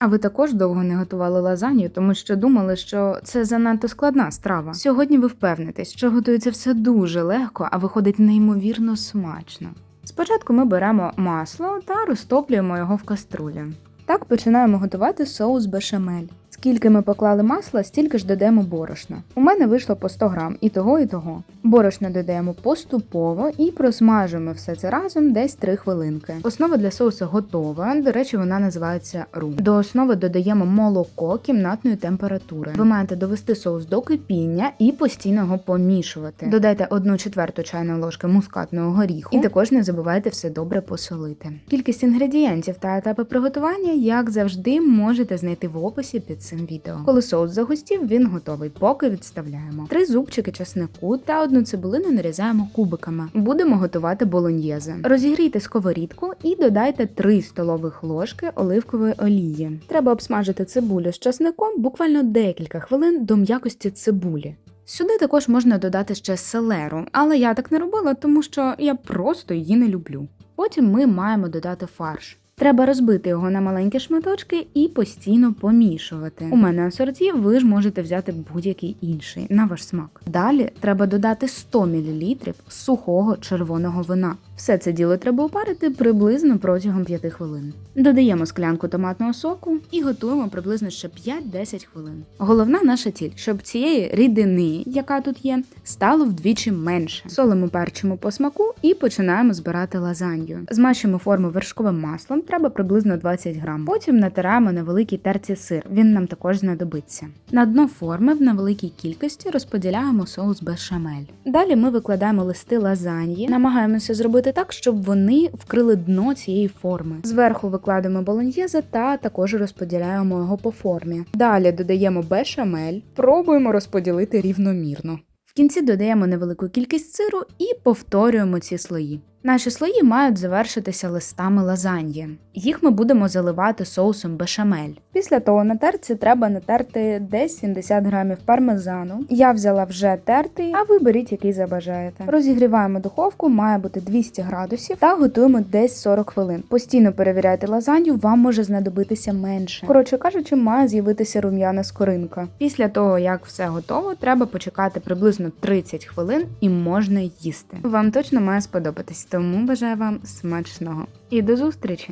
А ви також довго не готували лазанью, тому що думали, що це занадто складна страва. Сьогодні ви впевнитесь, що готується все дуже легко, а виходить неймовірно смачно. Спочатку ми беремо масло та розтоплюємо його в каструлі. Так починаємо готувати соус бешамель. Скільки ми поклали масла, стільки ж додаємо борошна. У мене вийшло по 100 грам і того, і того. Борошна додаємо поступово і просмажуємо все це разом десь 3 хвилинки. Основа для соусу готова. До речі, вона називається рум. До основи додаємо молоко кімнатної температури. Ви маєте довести соус до кипіння і постійно його помішувати. Додайте 1 четверту чайної ложки мускатного горіху, і також не забувайте все добре посолити. Кількість інгредієнтів та етапи приготування, як завжди, можете знайти в описі під цим відео. Коли соус загустів, він готовий. Поки відставляємо. Три зубчики часнику та одну цибулину нарізаємо кубиками. Будемо готувати болоньєзе. Розігрійте сковорідку і додайте 3 столових ложки оливкової олії. Треба обсмажити цибулю з часником буквально декілька хвилин до м'якості цибулі. Сюди також можна додати ще селеру, але я так не робила, тому що я просто її не люблю. Потім ми маємо додати фарш. Треба розбити його на маленькі шматочки і постійно помішувати. У мене асорті, ви ж можете взяти будь-який інший на ваш смак. Далі треба додати 100 мл сухого червоного вина. Все це діло треба опарити приблизно протягом 5 хвилин. Додаємо склянку томатного соку і готуємо приблизно ще 5-10 хвилин. Головна наша ціль, щоб цієї рідини, яка тут є, стало вдвічі менше. Солимо перчимо по смаку і починаємо збирати лазанью. Змащуємо форму вершковим маслом, треба приблизно 20 грам. Потім натираємо на великій терці сир. Він нам також знадобиться. На дно форми в невеликій кількості розподіляємо соус бешамель. Далі ми викладаємо листи лазаньї, намагаємося зробити так, щоб вони вкрили дно цієї форми. Зверху викладаємо болоньєзе та також розподіляємо його по формі. Далі додаємо бешамель, пробуємо розподілити рівномірно. В кінці додаємо невелику кількість сиру і повторюємо ці слої. Наші слої мають завершитися листами лазаньї. Їх ми будемо заливати соусом бешамель. Після того на терці треба натерти десь 70 грамів пармезану. Я взяла вже тертий, а ви беріть який забажаєте. Розігріваємо духовку, має бути 200 градусів та готуємо десь 40 хвилин. Постійно перевіряйте лазанью, вам може знадобитися менше. Коротше кажучи, має з'явитися рум'яна скоринка. Після того, як все готово, треба почекати приблизно 30 хвилин і можна їсти. Вам точно має сподобатись, тому бажаю вам смачного і до зустрічі!